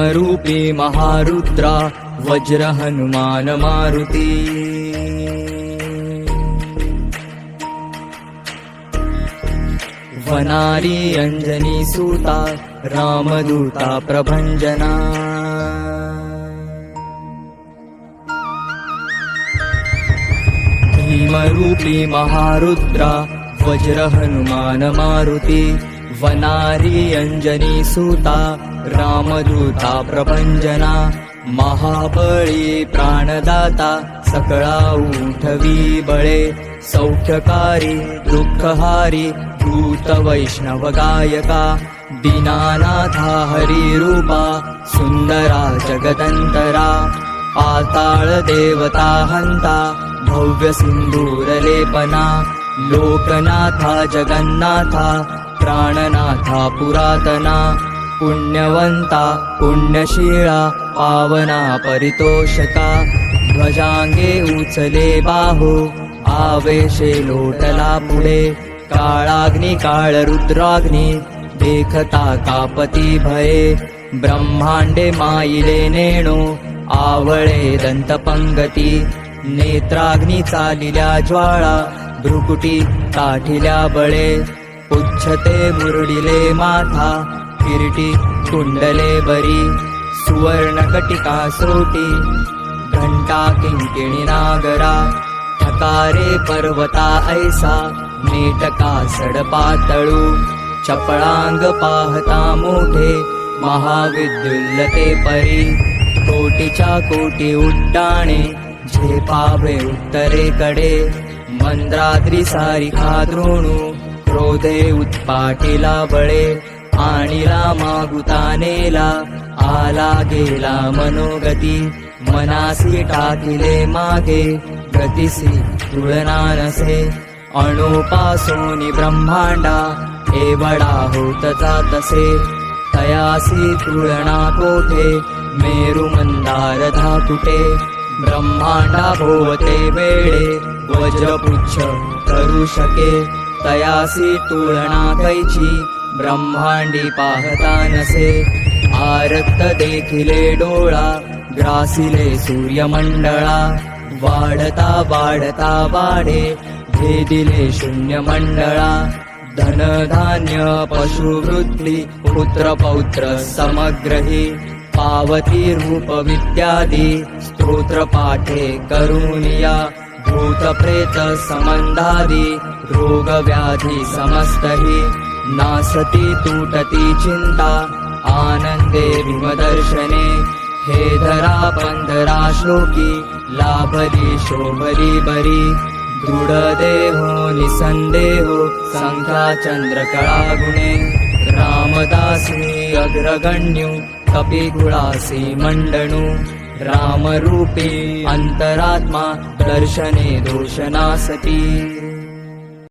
ब्रह्मरूपे महारुद्रा वज्रहनुमानमारुति। वनारी अञ्जनीसुता रामदूता प्रभञ्जना। भीमरूपी महारुद्रा वज्रहनुमानमारुति। वनारी अंजनी सुता रामदूता प्रभंजना महाबळी प्राणदाता सकळा उठवी बळे सौख्यकारी दुःखहारी भूत वैष्णव गायका दीनानाथा हरिरूपा सुंदरा जगदंतरा पाताळ देवता हंता भव्य सिंदूर लेपना लोकनाथा जगन्नाथा प्राणनाथा पुरातना पुण्यवंता पुण्यशीळा पावना परितोषका ध्वजांगे उचले बाहो आवेशे लोटला पुढे। काळाग्नी काळ रुद्राग्नी देखता कापती भये। ब्रह्मांडे माईले नेणो आवळे दंतपंगती। नेत्राग्नी चालिल्या ज्वाळा भ्रुकुटी काठिल्या बळे। उच्छते मुरडिले माथा किरीटी कुंडले बरी सुवर्णकटिका सोटी घंटा किंकिणी नागरा ठकारे पर्वता ऐसा नेटका सडपातळू चपळांग पाहता मोठे महाविद्युल्लते परी कोटीच्या कोटी उड्डाणे झेपावे उत्तरेकडे मंद्राद्री सारिका द्रोणू क्रोधे उत्पाटीला बळे आणिला मागुतानेला आला गेला मनोगती मनासी टाकिले मागे गतिसी तुळना नसे अणुपासून ब्रह्मांडा एवढा होत जातसे तयासी तुळना कोठे मेरु मंदार धातुटे ब्रह्मांडा भोवते वेळे वज्रपुच्छ करू शके तयासी तुळना कैची ब्रह्मांडी पाहता नसे आरक्त देखिले डोळा ग्रासिले सूर्यमंडळा। वाढता वाढता वाढे भेदिले शून्य मंडळा धनधान्य पशुवृत्ती पुत्र पौत्र समग्रही पावती रूप विद्यादी स्तोत्र पाठे करुणिया। भूतप्रेतसम्बन्धादि रोगव्याधिसमस्तै नासति तूटति चिन्ता आनन्दे विमदर्शने। हे धरा बन्धरा श्लोकी लाभरी शोभरी बरी। दृढदेहो निसन्देहो शङ्ख्याचन्द्रकलागुणे रामदासी अग्रगण्यु कपिगुळासी कपिधुळासीमण्डनू रामरूपे अंतरात्मा दर्शने दोषनासती।